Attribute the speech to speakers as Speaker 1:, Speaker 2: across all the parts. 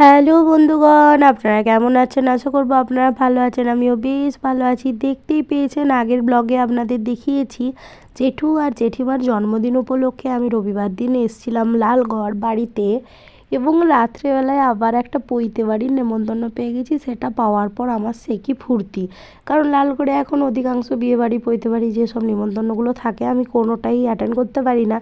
Speaker 1: Hello বন্ধুগণ, আপনারা কেমন আছেন? আশা করব আপনারা ভালো আছেন। আমিও বেশ ভালো আছি। দেখতেই পেয়েছেন, আগের ব্লগে আপনাদের দেখিয়েছি, জেঠু আর জেঠিমার জন্মদিন উপলক্ষে আমি রবিবার দিন এসেছিলাম লালগড় বাড়িতে এবং রাত্রেবেলায় আবার একটা পৈতে বাড়ির নেমন্তন্ন পেয়ে গেছি, সেটা পাওয়ার পর আমার সে কি ফুর্তি। কারণ লালগড়ে এখন অধিকাংশ বিয়েবাড়ি, পৈতে বাড়ি যেসব নিমন্ত্রণগুলো থাকে, আমি কোনোটাই অ্যাটেন্ড করতে পারি না।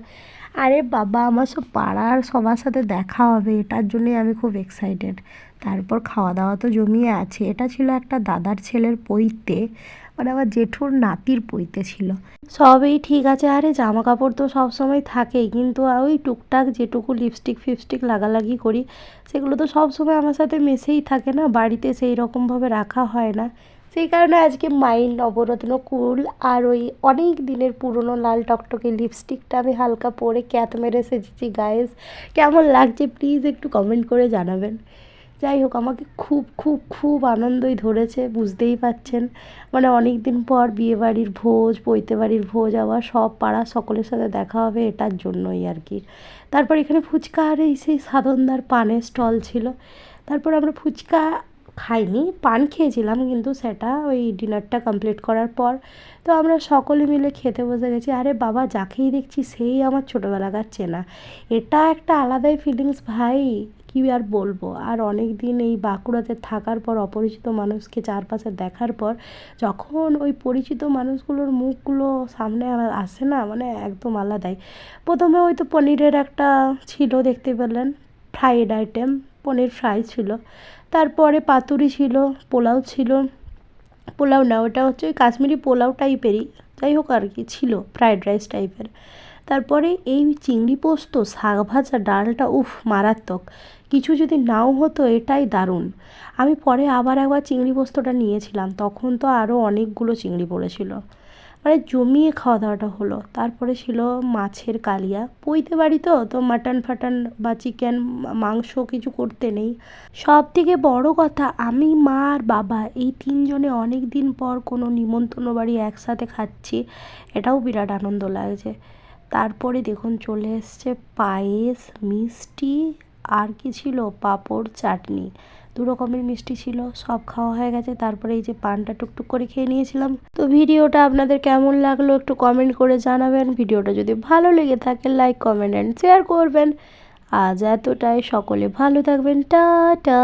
Speaker 1: আরে বাবা, আমার সব পাড়ার সবার সাথে দেখা হবে, এটার জন্যই আমি খুব এক্সাইটেড তারপর খাওয়া দাওয়া তো জমিয়ে আছে। এটা ছিল একটা দাদার ছেলের পৈতে মানে আমার জেঠুর নাতির পৈতে ছিল। সবই ঠিক আছে, আরে জামা কাপড় তো সব সময় থাকেই, কিন্তু ওই টুকটাক যেটুকু লিপস্টিক ফিপস্টিক লাগালাগি করি, সেগুলো তো সব সময় আমার সাথে মেশেই থাকে না, বাড়িতে সেই রকমভাবে রাখা হয় না। সেই কারণে আজকে মাইন্ড নবরত্ন, কুল আর ওই অনেক দিনের পুরনো লাল টকটকে লিপস্টিকটা আমি হালকা পরে ক্যাত মেরে সেজেছি গায়েস কেমন লাগছে প্লিজ একটু কমেন্ট করে জানাবেন। যাই হোক, আমাকে খুব খুব খুব আনন্দই ধরেছে, বুঝতেই পাচ্ছেন মানে অনেক দিন পর বিয়েবাড়ির ভোজ পৈতে বাড়ির ভোজ, আবার সব পাড়া সকলের সাথে দেখা হবে এটার জন্যই আর কি। তারপর এখানে ফুচকা আর এই সেই সাধনদার পানের স্টল ছিল। তারপর আমরা ফুচকা খাইনি, পান খেয়েছিলাম কিন্তু সেটা ওই ডিনারটা কমপ্লিট করার পর। তো আমরা সকলে মিলে খেতে বসে গেছি। আরে বাবা, যাকেই দেখছি সেই আমার ছোটোবেলাকার চেনা। এটা একটা আলাদাই ফিলিংস ভাই, কী আর বলব? আর অনেক দিন এই বাঁকুড়াতে থাকার পর, অপরিচিত মানুষকে চারপাশে দেখার পর, যখন ওই পরিচিত মানুষগুলোর মুখগুলো সামনে আসে না মানে একদম আলাদাই। প্রথমে ওই তো পনিরের একটা ছিল, দেখতে পেলেন ফ্রাইড আইটেম পনির ফ্রাই ছিল। তারপরে পাতুরি ছিল, পোলাও ছিল। পোলাও না, ওটা হচ্ছে ওই কাশ্মীরি পোলাও টাইপেরই। যাই হোক আর কি, ছিল ফ্রায়েড রাইস টাইপের। তারপরে এই চিংড়ি পোস্ত, শাক ভাজা, ডালটা, উফ, মারাত্মক। কিছু যদি নাও হতো, এটাই দারুণ। আমি পরে আবার একবার চিংড়ি পোস্তটা নিয়েছিলাম, তখন তো আরও অনেকগুলো চিংড়ি পড়েছিল। মানে জমিয়ে খাওয়া দাওয়াটা হলো। তারপরে ছিল মাছের কালিয়া। পইতে বাড়ি তো তো মাটন ফাটন বা চিকেন মাংস কিছু করতে নেই। সব থেকে বড় কথা, আমি, মা আর বাবা এই তিনজনে অনেক দিন পর কোনো নিমন্ত্রণ বাড়ি একসাথে খাচ্ছি। এটাও বিরাট আনন্দ লাগছে। তারপরে দেখুন চলে এসছে পায়েস, মিষ্টি, আর কি ছিল? পাঁপড়, চাটনি। দু রকমের মিষ্টি ছিল, সব খাওয়া হয়ে গেছে। তারপরে এই যে পানটা টুকটুক করে খেয়ে নিয়েছিলাম। তো ভিডিওটা আপনাদের কেমন লাগল একটু কমেন্ট করে জানাবেন। ভিডিওটা যদি ভালো লেগে থাকে লাইক কমেন্ট অ্যান্ড শেয়ার করবেন। আজ এতটাই। সকলে ভালো থাকবেন। টাটা!